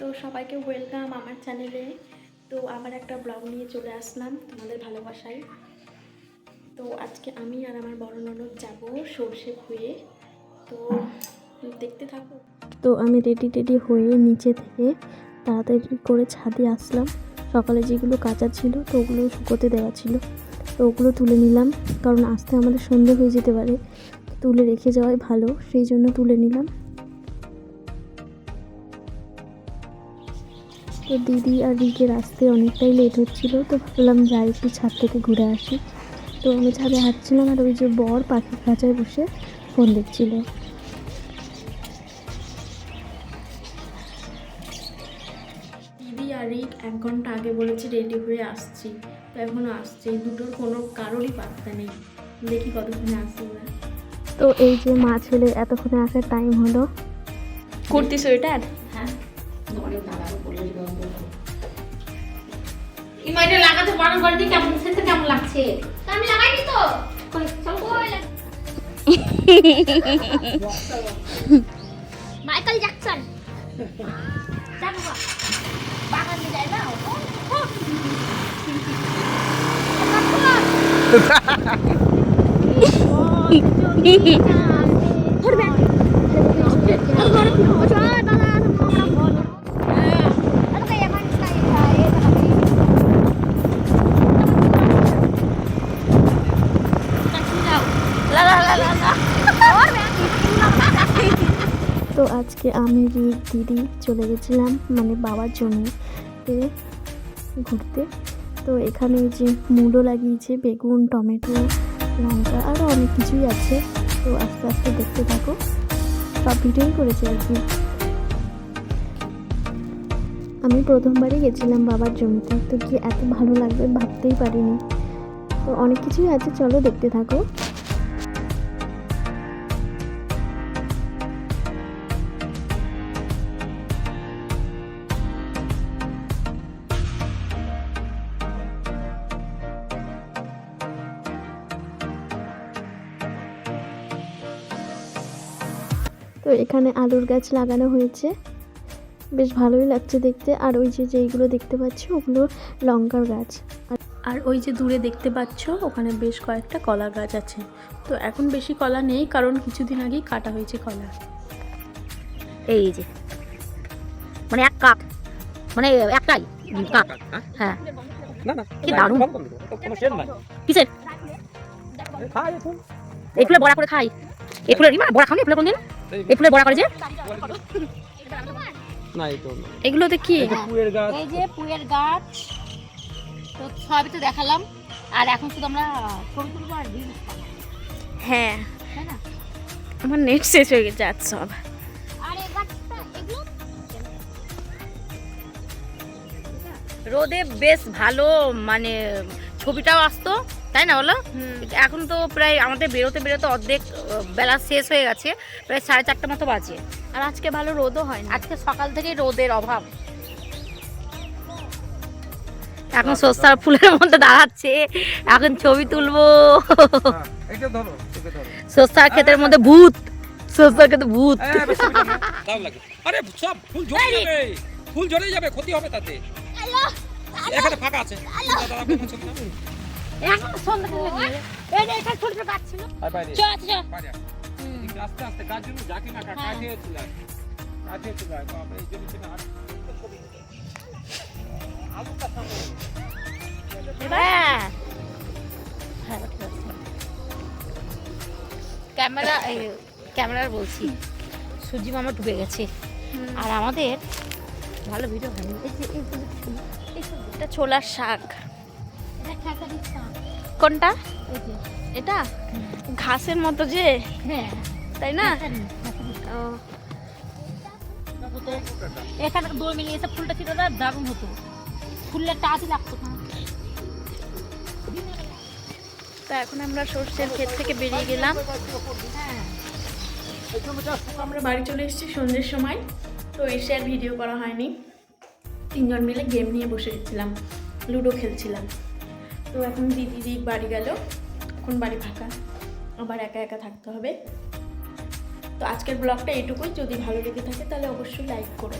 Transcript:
তো সবাইকে ওয়েলকাম আমার চ্যানেলে তো আবার একটা ব্লগ নিয়ে চলে আসলাম তোমাদের ভালোবাসায়। তো আজকে আমি আর আমার বড় ননদ যাব সর্ষে খুঁয়ে তো দেখতে থাকো। তো আমি রেডি টেডি হয়ে নিচে থেকে তাড়াতাড়ি করে ছাদে আসলাম। সকালে যেগুলো কাঁচা ছিল তো ওগুলো শুকোতে দেওয়া ছিল। তো ওগুলো তুলে নিলাম কারণ আসতে আমাদের সন্ধে হয়ে যেতে পারে। তুলে রেখে যাওয়াই ভালো, সেই জন্য তুলে নিলাম। তো দিদি আর রিকের আসতে অনেকটাই লেট হচ্ছিল তো ভাবলাম যাই একটু ছাদ থেকে ঘুরে আসি। তো আমি ছাদে হাঁটছিলাম আর ওই যে বর পাখির খাঁচায় বসে ফোন দেখছিল। দিদি আর রিক এক ঘণ্টা আগে বলেছে রেডি হয়ে আসছি তো এখনও আসছে। দুটোর কোনো কারোরই পাত্তা নেই। দেখি কতক্ষণে আসছে ওরা। তো এই যে মা ছেলে এতক্ষণে আসার টাইম হলো। কুর্তি সোয়েটার ইমা এটা লাগাতে বারণ করে দি কেমন সেটা কেমন লাগছে আমি লাগাইনি তো চল। ওই মাইকেল জ্যাকসন বাগানে যায় না। ধরবে। ধরবে। চল, বাবা, আমরা বলো। আরে ভাই, আমার নাই, ভাই, এটা হবে। লা লা লা লা লা। তো আজকে আমি দিদি চলে গেছিলাম মানে বাবার জমিতে ঘুরতে। তো এখানে যে মূলো লাগিয়েছে, বেগুন, টমেটো, লঙ্কা আরও অনেক কিছুই আছে। তো আস্তে আস্তে দেখতে থাকো। সব ভিডিওই করেছি আর কি। আমি প্রথমবারই গেছিলাম বাবার জমিতে। তো কি এত ভালো লাগবে ভাবতেই পারিনি। তো অনেক কিছুই আছে, চলো দেখতে থাকো। তো এখানে আলুর গাছ লাগানো হয়েছে। বেশ ভালোই লাগছে দেখতে। আর ওই যে যেইগুলো দেখতে পাচ্ছ ওগুলো লঙ্কার গাছ। আর- ওই যে দূরে দেখতে পাচ্ছ ওখানে বেশ কয়েকটা কলা গাছ আছে। তো এখন বেশি কলা নেই কারণ কিছুদিন আগেই কাটা হয়েছে কলা। এই যে মানে এক কাপ মানে একটাই কাপ। হ্যাঁ? না না কি দারুণ। কোনো শেষ নাই। কিসের? ফুলে বড়া করে খাই। এই ফুলের ইমা বড়া খাওনি এই ফুলের কোনদিন? এই ফুলের বড়া করে যে? না এই তো। এগুলোতে কি? পুয়ের গাছ। এই যে পুয়ের গাছ। তো সবই তো দেখালাম। আর এখন শুধু আমরা ছবি তুলবো আর রিলস হ্যাঁ। না? আমার নেট শেষ হয়ে গেছে আজ সব। রোদে বেশ ভালো মানে ছবিটাও আসতো। তাই না বলো? এখন তো প্রায় আমাদের বেরোতে বেরোতে অর্ধেক বেলা শেষ হয়ে গেছে প্রায় সাড়ে চারটে মতো বাজে। আর আজকে ভালো রোদও হয় না আজকে সকাল থেকেই রোদের অভাব। এখন সস্তার ফুলের মধ্যে দাঁড়াচ্ছে এখন ছবি তুলবো। এটা ধরো এটা ধরো। সস্তার ক্ষেতের মধ্যে ভূত সস্তার ক্ষেতে ভূত। হ্যাঁ আরে সব ফুল ঝরে যাবে। ফুল ঝরে যাবে ক্ষতি হবে তাতে। এখানে ফাঁকা আছে। দাদা? এখন সন্ধ্যা হয়ে বাইরে চল চল বাইরে আস্তে আস্তে জন্য যাকে না হ্যাঁ। চলে। চলে এই না। আলুটা। হ্যাঁ হ্যাঁ ক্যামেরা ক্যামেরার বলছি সূর্যি মামা ডুবে গেছে আর আমাদের ভালো ভিডিও হয়নি এই যে। এটা ছোলার শাক। কোনটা? এটা? ঘাসের মতো যে? হ্যাঁ। তাই না? দিই, দিই। এখানে দোল মিলিয়ে এসে ফুলটা ছিল না দারুণ হতো। ফুলের টাচই লাগতো না। তো এখন আমরা সর্ষের ক্ষেত থেকে বেরিয়ে গেলাম। হ্যাঁ। আমরা বাড়ি চলে এসেছি সন্ধ্যের সময়। তো এসে আর ভিডিও করা হয়নি। তিনজন মিলে গেম নিয়ে বসে গেছিলাম লুডো খেলছিলাম। তো এখন দিদি বাড়ি গেল। এখন বাড়ি ফাঁকা। আবার একা একা থাকতে হবে। তো আজকের ব্লগটা এটুকুই যদি ভালো লেগে থাকে তাহলে অবশ্যই লাইক করো।